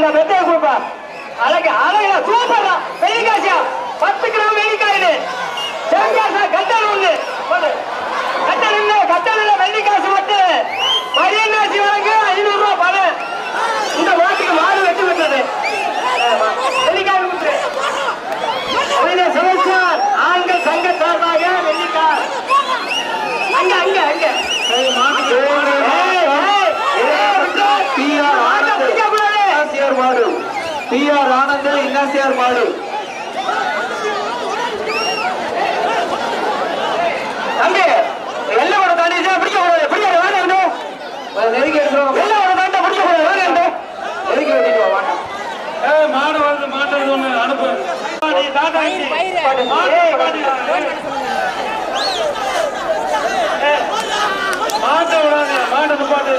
அந்த மெத்தையை கொடுப்பா அழகு அழகா சூப்பரா வெள்ளிக்காசியா பத்து கிராம் வெள்ளிக்காயிடு செங்காசா கட்டல் ஒண்ணு. கட்டல் இல்ல கட்டல் இல்ல வெள்ளிக்காசு மட்டும். மரியனாசி வழங்கு ஐநூறு ரூபாய் பணம். இந்த மாட்டுக்கு மாடு வெட்டி விட்டது வெள்ளிக்காய் கொடுத்துரு கவிதை சுரேஷ்வர் ஆண்கள் சங்க சார்பாக வெள்ளிக்காய் அங்க அங்க அங்க ஏய், ஏய், ஏய், விட்டு. PR மாட்டை ஆனந்த். பிடிக்க கூடாது. இன்னாசியார் மாடு பி ஆர் ஆனந்த் இன்னாசியார் மாடு. தம்பி வெள்ளை ஒரு தாண்டி பிடிக்க கூடாது பிடிக்க வேணும் எடுத்துருவாங்க வெள்ளை ஒரு தாண்டி பிடிக்க கூடாது வேணும். நெருங்கி வெட்டிட்டு வா வாங்க. ஏய், மாடு வருது மாட்டு வருது ஒண்ணு அனுப்பு. நீ தாத்தா பாட்டி. மாட்டை விடாத மாட்டை நிப்பாட்டு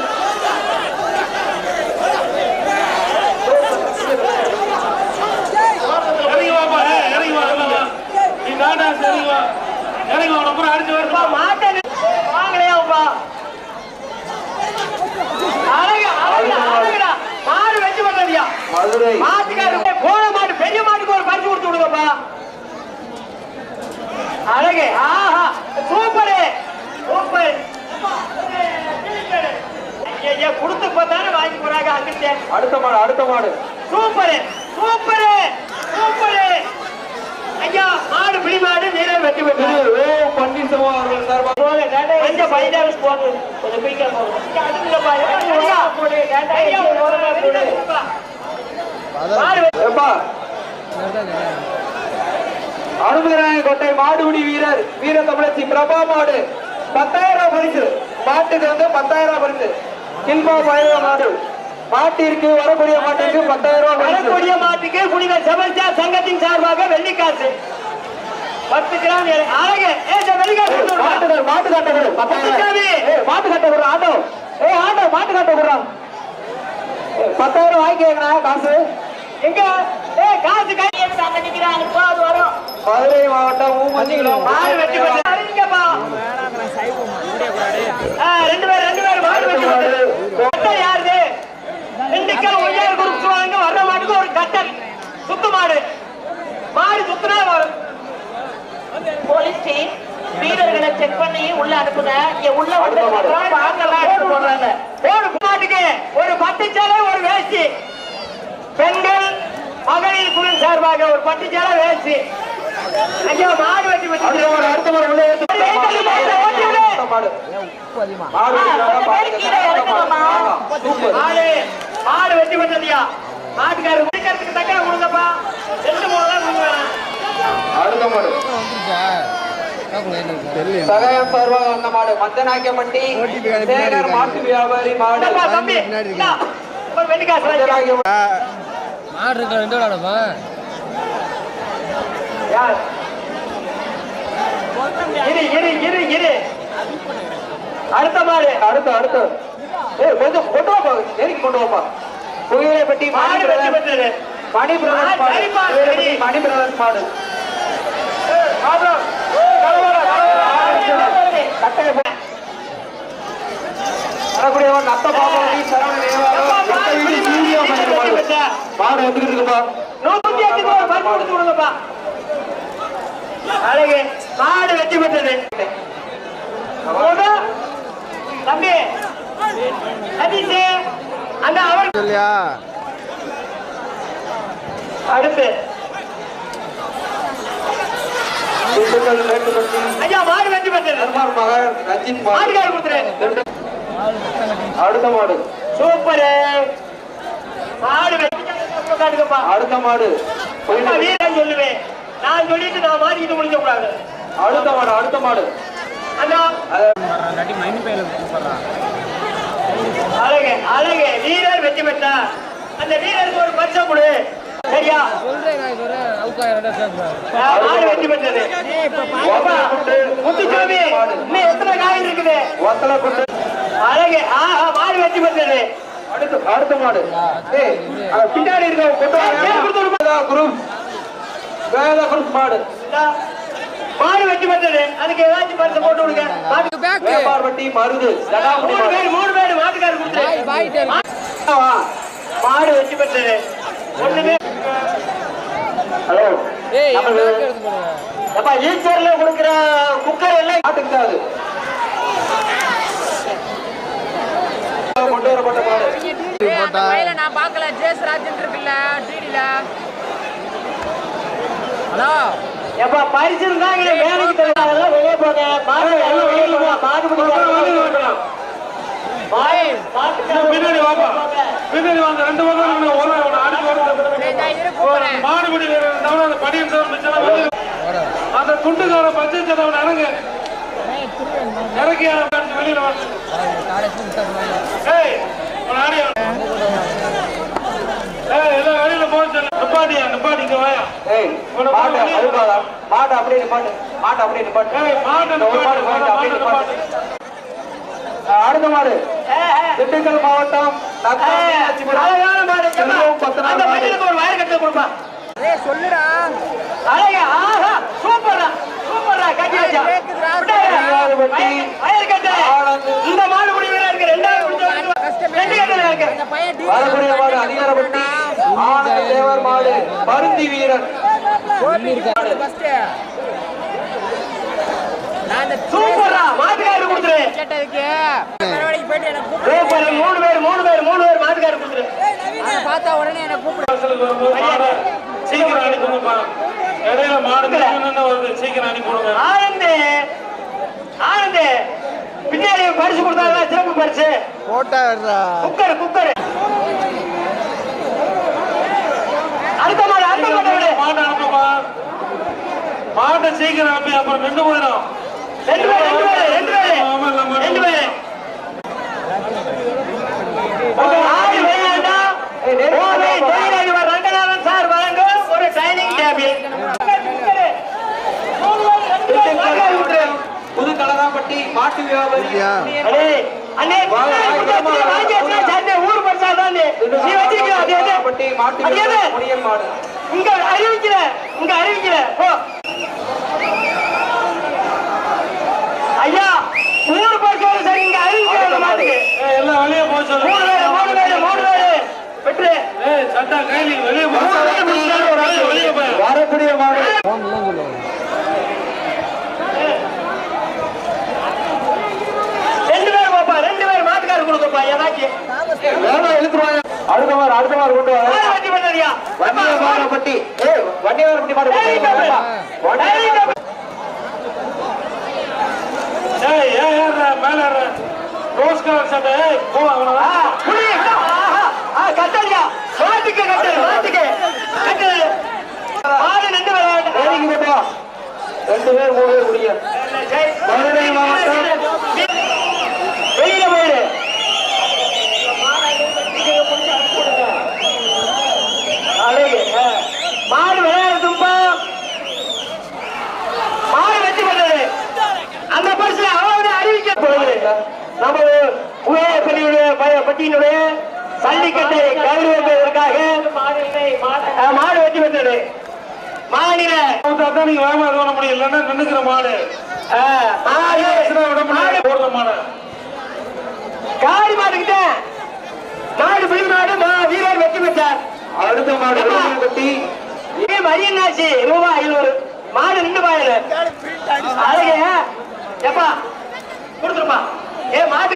இறங்கி வாப்பா ஏய், இறங்கி வா இறங்கி வா. நீ தாத்தா இறங்கி வா இறங்கி வா உன்னை அப்புறம் அடிச்சு அப்பா, வருப்பா மாட்டை நி- வாங்கலையாப்பா. அழகு, அழகு, அழகுடா. மாடு வெட்டி பண்ணலையா மதுரை மாட்டுக்காரு போன மாடு பெரிய மாட்டுக்கு ஒரு பரிசு கொடுத்து விடுங்கப்பா அழகு ஆஹா சூப்பரு. சூப்பர். ஐயா கொடுத்து பார்த்தானே வாங்கி போறாங்க அங்கிட்டே. அடுத்த மாடு அடுத்த மாடு. Super super super. ஐயா மாடு பிடி மாடு நீரே வெட்டி விட்டு ஓ பன்னீர்செல்வம் அவர்கள் சார்பாக. கொஞ்சம் பைனான்ஸ் போடு கொஞ்சம் குயிக்கா போடு அடுத்துல பாரு ஐயா போடு ஐயா போடு. மாடு எப்பா அனுமதிராய கோட்டை மாடுபிடி வீரர் வீர தமிழச்சி பிரபா மாடு. பத்தாயிரம் பரிசு. மாட்டுக்கு வந்து பத்தாயிரம் பரிசு. கில்பா பயிர மாடு. மாட்டிற்கு வரக்கூடிய மாட்டிற்கு பத்தாயிரம் ரூபாய் வரக்கூடிய மாட்டுக்கு புனித செபல்சா சங்கத்தின் சார்பாக வெள்ளிக்காசு பத்து கிராம் அழகு விடுப்பா. மாட்டு காட்ட. ஏய், மாட்டு காட்ட கொடுறா ஆட்டோ. ஏ ஆட்டோ மாட்டு காட்ட ஏய், பத்தாயிரம் வாங்கிக்கங்கண்ணா காசு. எங்க? ஏ காசு கை எடுத்து அங்க நிக்கிறாங்க. போ அது வரும். மதுரை மாவட்டம் ஊமஞ்சிகுளம் மாடு வெட்டி ரெண்டு பேர் ரெண்டு பேர் மாடு வெட்டி யாருது? திண்டுக்கல் ஒய்யார் குரூப் வாங்க வர்ற மாட்டுக்கு ஒரு கட்டல் சுத்து மாடு. மாடு சுத்துனா வரும். போலீஸ் டீம் வீரர்களை செக் பண்ணி உள்ள அனுப்புங்க. இங்க உள்ள வந்து பாங்கெல்லாம் எடுத்து போடுறாங்க ஒரு மாட்டுக்கு. ஒரு பட்டு சேலை ஒரு வேஷ்டி. பெண்கள் மகளிர் குழு சார்பாக ஒரு பட்டு சேலை வேஷ்டி. மாடு வெட்டி அடுத்த மாடு வச்சு அடுத்த மாடு உள்ளே ஏத்து. அடுத்த மாடு மாடு வெட்டுறாங்க, பாத்துக்கங்க. அடுத்த மாடு. ஆமா, சூப்பர் மாடு மாடு வெட்டி பண்ணலையா மாட்டுக்காரர் முடிக்கிறதுக்கு தக்கன கொடுங்கப்பா ரெண்டு மூணு தான் கொடுங்க அடுத்த மாடு. சகாயம் வந்த மாடு சேகர் மாட்டு வியாபாரி மாடு. மாடு இருக்கிற விளாடுப்பா யார்? இரு இரு இரு இரு. அடுத்த மாடு. அடுத்து அடுத்து. ஏய் கொஞ்சம் கொண்டு வாப்பா. நெருக்கி கொண்டு வாப்பா. Pugaiyilaipatti Mani brothers Mani brothers. Mani brothers மாடு. வரக்கூடியவன் நத்த பாப்பாவதி சரவண மாடு வந்துகிட்டு இருக்குப்பா. நூத்தி கொடுத்து விடுங்கப்பா. அழகு மாடு வெட்டி பெற்றது? தம்பி சதீஷ் அந்த அவர் அடுத்து. திண்டுக்கல் மேட்டுப்பட்டி ஐயா மாடு வெட்டி பெற்றது. மகன் ரஞ்சித் மாடு. கொடுத்துரு திண்டு- அடுத்த மாடு. சூப்பர். மாடு அடுத்த மாடு. சொல்லுவேன். நான் சொல்லிட்டு நான் மாறிக்கிட்டு முடிஞ்ச கூடாது. அடுத்த மாடு அடுத்த மாடு. அண்ணா. அழகு அழகு வீரர் வெற்றி பெற்றார். அந்த வீரருக்கு ஒரு பரிசம் கொடு. சரியா? வெற்றி பெற்றது. முத்துசாமி இன்னும் எத்தனை காய் இருக்குது? அழகு ஆஹா மாடு வெற்றி பெற்றது. அடுத்த அடுத்த மாடு. ஏய், அங்க பின்னாடி இருக்க குரூப் குரூப் மாடு. மாடு வெற்றி பெற்றது அதுக்கு ஏதாச்சும் பரிசு போட்டு விடுங்க மாட்டு பேக் வேப்பார்பட்டி மருது மூணு மாடு பேர் மூணு பேர் மாட்டுக்காரர் கொடுத்து பாய் பாய் வா. மாடு வெற்றி பெற்றது ஒண்ணுமே ஹலோ. ஏய் எப்பா ஈச்சர்ல கொடுக்கிற குக்கர் எல்லாம் மாட்டுக்கு தான் அது கொண்டு வரப்பட்ட மாடு நான் பார்க்கல. ஜேஸ் ராஜன் இருக்குல்ல டிடில எப்பா பரிசு இருந்தாங்க வேலைக்கு அதெல்லாம் வெளியே போங்க. மாடு எல்லாம் வெளியே போங்க. மாடு மாடு மாட்டுக்காரங்க பின்னாடி வாப்பா. பின்னாடி வாங்க. ரெண்டு பக்கம். ஒரு வீரர் இருந்தாலும் அந்த வெளியே அந்த துண்டுக்கார பச்சை சட்டவன் இறங்கு. இறக்கி வெளியில வந்து ஏய் வெளியில போக சொல்லு நிப்பாட்டியா நிப்பாட்டி இங்க வாயா. ஏய் மாட்டு அழுகாதா. மாட்டு அப்படியே நிப்பாட்டு. மாட்டு அப்படியே நிப்பாட்டு. ஏய் மாட்டை இந்த ஒரு மாடு நிப்பாட்டு, போயிட்டு அப்படியே மாட்டை நிப்பாட்டு. அடுத்த மாடு. திண்டுக்கல் மாவட்டம் நத்தம் மீனாட்சிபுரம் அழகான மாடு வரக்கூடிய மாடு அதிகாரப்பட்டி ஆனந்த தேவர் மாடு பருந்தி வீரன் சூப்பர்டா மாட்டுக்காரரு கொடுத்துரு. கேட்டதுக்கு. மறுபடியும் போயிட்டு எனக்கு கூப்பிடு. சூப்பர் மூணு பேர் மூணு பேர் மூணு பேர் மாட்டுக்காரரு கொடுத்துரு. பார்த்தா உடனே எனக்கு கூப்பிடு. சீக்கிரம் அனுப்பிடுங்கப்பா இடையில மாடு வருது சீக்கிரம் அனுப்பிவிடுங்க ஆனந்து ஆனந்து. பின்னாடி பரிசு கொடுத்தாங்களா? சிறப்பு பரிசு. Cooker cooker. அடுத்த மாடு அடுத்த மாட்டை விடு. மாட்டை அனுப்புப்பா மாட்டை சீக்கிரம் அனுப்பி அப்புறம் நின்று போயிடும். ரெண்டு பேர் ரெண்டு பேர் ரெண்டு பேர். ரெண்டு பேர் ஆடு விளையாண்டா கோவை தொழிலதிபர் ரங்கநாதன் சார் வழங்கும் ஒரு டைனிங் டேபிள் புது கலராப்பட்டி மாட்டு வியாபாரி அண்ணே வாங்கியாச்சுன்னா சண்டை ஊர் பரிசா தான் நீ வச்சிருக்கிற அது எது பட்டி மாட்டு அது எது வியாபாரி முனியன் மாடு. இங்க அறிவிக்கல இங்க அறிவிக்கல போ. ஐயா ஊர் பரிசோட சரி இங்க அறிவிக்கல மாட்டுக்கு எல்லாம் வெளியே போக சொல்லு. மூணு பேரு மூணு பேரு மூணு பேரு. வெற்று ஏய் சட்டா கைலி வெளியே போ. ஏய், வெளியே போய் வரக்கூடிய மாடு ரெண்டு பேர் போப்பா ரெண்டு பேர் கொடுக்கப்பா ஏதாச்சும் வேணா இழுத்துருவாங்க அடுத்த மாடு அடுத்த மாடு கொண்டு வர ஏன் ஏறுற? மேல ரோஸ் கலர் சட்டை ஏய் போ அவனை புலி ஆஹா ஆ கட்டறியா? மாட்டுக்கு கட்டு மாட்டுக்கு கட்டு மாடு நின்று விளையாடு வேலைக்கு ரெண்டு பேர் மூணு பேர் முடியும் மதுரை மாவட்டம் வெளியில போயிடு அழகு ஆ. மாடு விளையாடுதுப்பா மாடு வெற்றி பெற்றது அந்த பரிசுல அவாவது அறிவிக்க போகுது நம்ம உயர்பள்ளியுடைய பட்டியினுடைய சல்லிக்கட்டை கௌரவிப்பதற்காக மாடு வெற்றி பெற்றது மாநில தான் நீங்க வேகமா பண்ண முடியும் இல்லைன்னா நின்னுக்கிற மாடு. ஆ, மாடு பேசுனா விட முடியாது போடுற மாடு. காரி மாட்டுக்கிட்ட நாடு பிடிநாடு வீரர் வெற்றி பெற்றார். அடுத்த மாடு வெள்ளியப்பட்டி ஏ மரியன்னாச்சி ரூபாய் ஐநூறு. மாடு நின்று பாயல. அழகு எப்பா கொடுத்துருப்பா. ஏ மாட்டு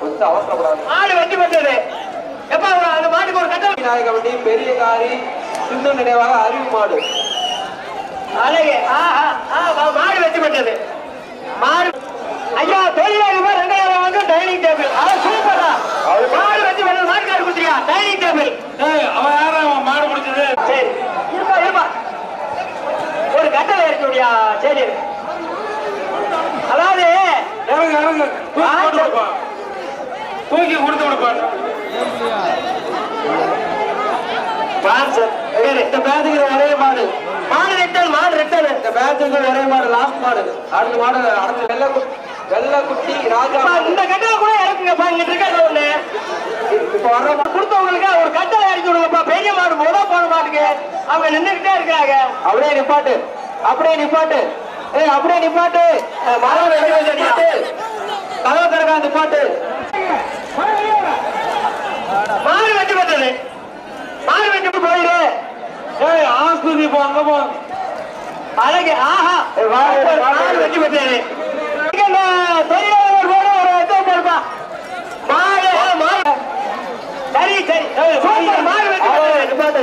கொஞ்சம் அவசரப்படாது. மாடு வெற்றி பெற்றது எப்பா அந்த மாட்டுக்கு ஒரு கட்டம் நாயகப்பட்டி பெரிய காரி சிந்து நினைவாக அறிவு மாடு. அழகு. ஆஹா ஆ மா- மாடு வெற்றி பெற்றது மாடு. ஐயா தொழிலாளி ரெண்டாயிரம் வாங்க டைனிங் டேபிள். ஆ. சூப்பரா மாடு வெற்றி பெற்றது மாட்டுக்காரு கொடுத்துருக்கா? Dining table. அவன் யாரா? அவன் மாடு பிடிச்சது. சரி. இருப்பா இருப்பா. ஒரு கட்டளை இருக்கு முடியா சரி. இறங்க இறங்க. தூக்கி கொடுத்து விடுப்பா ஸ்பான்சர் இந்த பேட்சுக்கு ஒரே மாடு. மாடு ரெட்டல் மாடு ரெட்டல். இந்த பேட்சுக்கு ஒரே மாடு லாஸ்ட் மாடு. அடுத்த மாடு அடுத்த வெள்ளை வெள்ளை குட்டி ராஜா இந்த கட்டளை கூட இறக்குங்கப்பா இங்க இருக்காது ஒண்ணு. இப்ப கொடுத்தவங்களுக்கு ஒரு கட்டளை இறக்கி விடுங்கப்பா. பெரிய மாடு முத போன மாட்டுக்கு. அவங்க நின்றுகிட்டே இருக்கிறாங்க. அப்படியே நிப்பாட்டு. அப்படியே நிப்பாட்டு. ஏ அப்படியே நிப்பாட்டு மரம் நிப்பாட்டு கதவு திறக்கா நிப்பாட்டு மாறு வெட்டி பண்றது மாறு வெட்டி போயிரு ஏய் ஆஸ்பத்திரி போ அங்க போ. அழகு ஆஹா. மாறு வெட்டி பண்றாரு மாறு மாறு சரி சரி. மாறு வெட்டி நிப்பாட்டு.